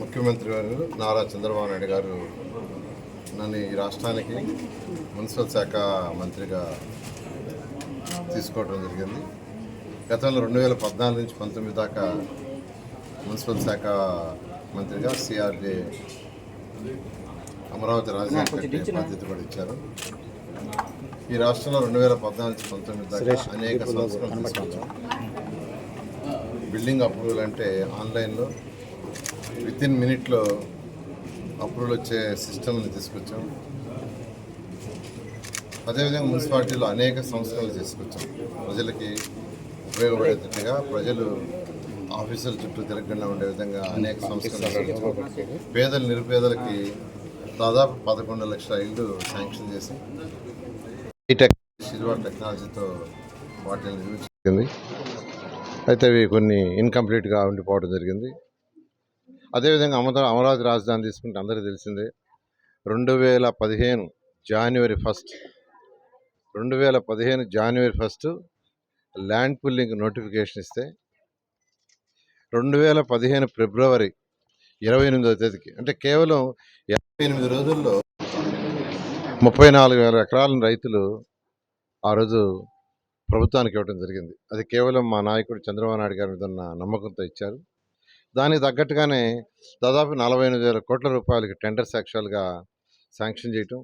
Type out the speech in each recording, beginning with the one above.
ముఖ్యమంత్రి గారు నారా చంద్రబాబు నాయుడు గారు నన్ను ఈ రాష్ట్రానికి మున్సిపల్ శాఖ మంత్రిగా తీసుకోవడం జరిగింది. గతంలో రెండు వేల పద్నాలుగు నుంచి పంతొమ్మిది దాకా మున్సిపల్ శాఖ మంత్రిగా సిఆర్డి అమరావతి రాజధాని బాధ్యత కూడా ఇచ్చారు. ఈ రాష్ట్రంలో రెండు వేల పద్నాలుగు నుంచి పంతొమ్మిది దాకా అనేక సంస్కరణలు తీసుకొచ్చాం బిల్డింగ్ అప్రూవల్ అంటే ఆన్లైన్లో విత్ ఇన్ మినిట్లో అప్రూవల్ వచ్చే సిస్టమ్ని తీసుకొచ్చాం. అదేవిధంగా మున్సిపాలిటీలో అనేక సంస్కరణలు తీసుకొచ్చాం. ప్రజలకి ఉపయోగపడేటట్టుగా ప్రజలు ఆఫీసుల చుట్టూ తిరగకుండా ఉండే విధంగా అనేక సంస్కరణలు పేదలు నిరుపేదలకి దాదాపు పదకొండు లక్షల ఇల్లు శాంక్షన్ చేసి సిల్వర్ టెక్నాలజీతో వాటిని నిర్మించింది అయితే అవి కొన్ని ఇన్కంప్లీట్గా ఉండిపోవడం జరిగింది. అదేవిధంగా అమరా అమరావతి రాజధాని తీసుకుంటే అందరికీ తెలిసిందే. రెండు వేల పదిహేను జనవరి ఫస్ట్ రెండు వేల పదిహేను జనవరి ఫస్ట్ ల్యాండ్ పుల్లింగ్ నోటిఫికేషన్ ఇస్తే రెండు వేల పదిహేను ఫిబ్రవరి ఇరవై ఎనిమిదవ తేదీకి అంటే కేవలం ఇరవై ఎనిమిది రోజుల్లో ముప్పై నాలుగు వేల ఎకరాల రైతులు ఆ రోజు ప్రభుత్వానికి ఇవ్వడం జరిగింది. అది కేవలం మా నాయకుడు చంద్రబాబు నాయుడు గారి మీద ఉన్న నమ్మకంతో ఇచ్చారు. దానికి తగ్గట్టుగానే దాదాపు నలభై ఎనిమిది వేల కోట్ల రూపాయలకి టెండర్స్ యాక్చువల్గా శాంక్షన్ చేయటం.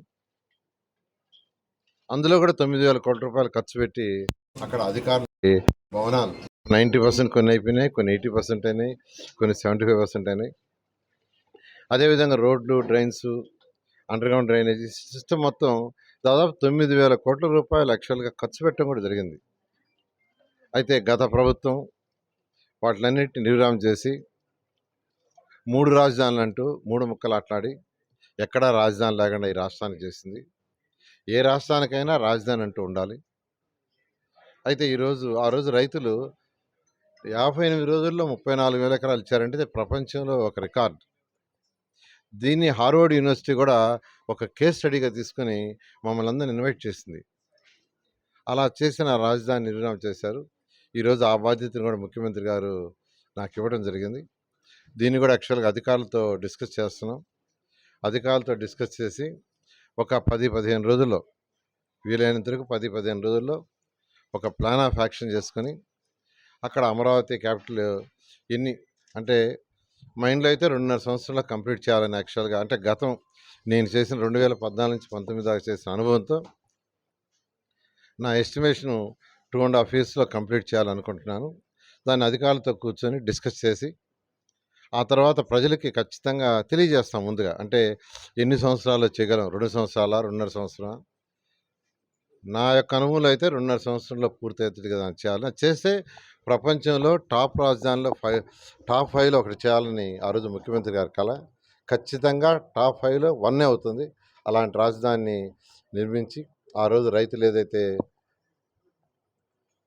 అందులో కూడా తొమ్మిది వేల కోట్ల రూపాయలు ఖర్చు పెట్టి అక్కడ అధికారులకి భవనాలు నైంటీ పర్సెంట్ కొన్ని అయిపోయినాయి కొన్ని ఎయిటీ పర్సెంట్ అయినాయి కొన్ని సెవెంటీ ఫైవ్ పర్సెంట్ అయినాయి. అదేవిధంగా రోడ్లు డ్రైన్స్ అండర్గ్రౌండ్ డ్రైనేజీ సిస్టమ్ మొత్తం దాదాపు తొమ్మిది వేల కోట్ల రూపాయలు యాక్చువల్గా ఖర్చు పెట్టడం కూడా జరిగింది. అయితే గత ప్రభుత్వం వాటిలన్నింటినీ నిర్విరామం చేసి మూడు రాజధానులు అంటూ మూడు ముక్కలు ఆట్లాడి ఎక్కడా రాజధాని లేకుండా ఈ రాష్ట్రానికి చేసింది. ఏ రాష్ట్రానికైనా రాజధాని అంటూ ఉండాలి. అయితే ఈరోజు ఆ రోజు రైతులు యాభై ఎనిమిది రోజుల్లో ముప్పై నాలుగు వేల ఎకరాలు ఇచ్చారంటే ఇది ప్రపంచంలో ఒక రికార్డ్. దీన్ని హార్వర్డ్ యూనివర్సిటీ కూడా ఒక కేస్ స్టడీగా తీసుకొని మమ్మల్ని అందరిని ఇన్వైట్ చేసింది. అలా చేసిన రాజధాని నిర్మాణం చేశారు. ఈరోజు ఆ బాధ్యతను కూడా ముఖ్యమంత్రి గారు నాకు ఇవ్వడం జరిగింది. దీన్ని కూడా యాక్చువల్గా అధికారులతో డిస్కస్ చేస్తున్నాం. అధికారులతో డిస్కస్ చేసి ఒక పది పదిహేను రోజుల్లో వీలైనంత వరకు పది పదిహేను రోజుల్లో ఒక ప్లాన్ ఆఫ్ యాక్షన్ చేసుకొని అక్కడ అమరావతి క్యాపిటల్ ఎన్ని అంటే మైండ్లో అయితే రెండున్నర సంవత్సరాల్లో కంప్లీట్ చేయాలని యాక్చువల్గా అంటే గతం నేను చేసిన రెండు వేల పద్నాలుగు నుంచి పంతొమ్మిది దాకా చేసిన అనుభవంతో నా ఎస్టిమేషను టూ అండ్ హాఫ్ ఇయర్స్లో కంప్లీట్ చేయాలనుకుంటున్నాను. దాన్ని అధికారులతో కూర్చొని డిస్కస్ చేసి ఆ తర్వాత ప్రజలకి ఖచ్చితంగా తెలియజేస్తాం ముందుగా. అంటే ఎన్ని సంవత్సరాలు చేయగలం? రెండు సంవత్సరాల? రెండున్నర సంవత్సరం? నా యొక్క అనుభవంలో అయితే రెండున్నర సంవత్సరంలో పూర్తయితే కదా చేయాలి. చేస్తే ప్రపంచంలో టాప్ రాజధానిలో ఫైవ్ టాప్ ఫైవ్లో ఒకటి చేయాలని ఆ రోజు ముఖ్యమంత్రి గారి కళ ఖచ్చితంగా టాప్ ఫైవ్లో వన్నే అవుతుంది. అలాంటి రాజధానిని నిర్మించి ఆ రోజు రైతులు ఏదైతే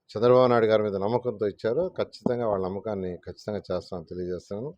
చంద్రబాబు నాయుడు గారి మీద నమ్మకంతో ఇచ్చారో ఖచ్చితంగా వాళ్ళ నమ్మకాన్ని ఖచ్చితంగా చేస్తామని తెలియజేస్తాను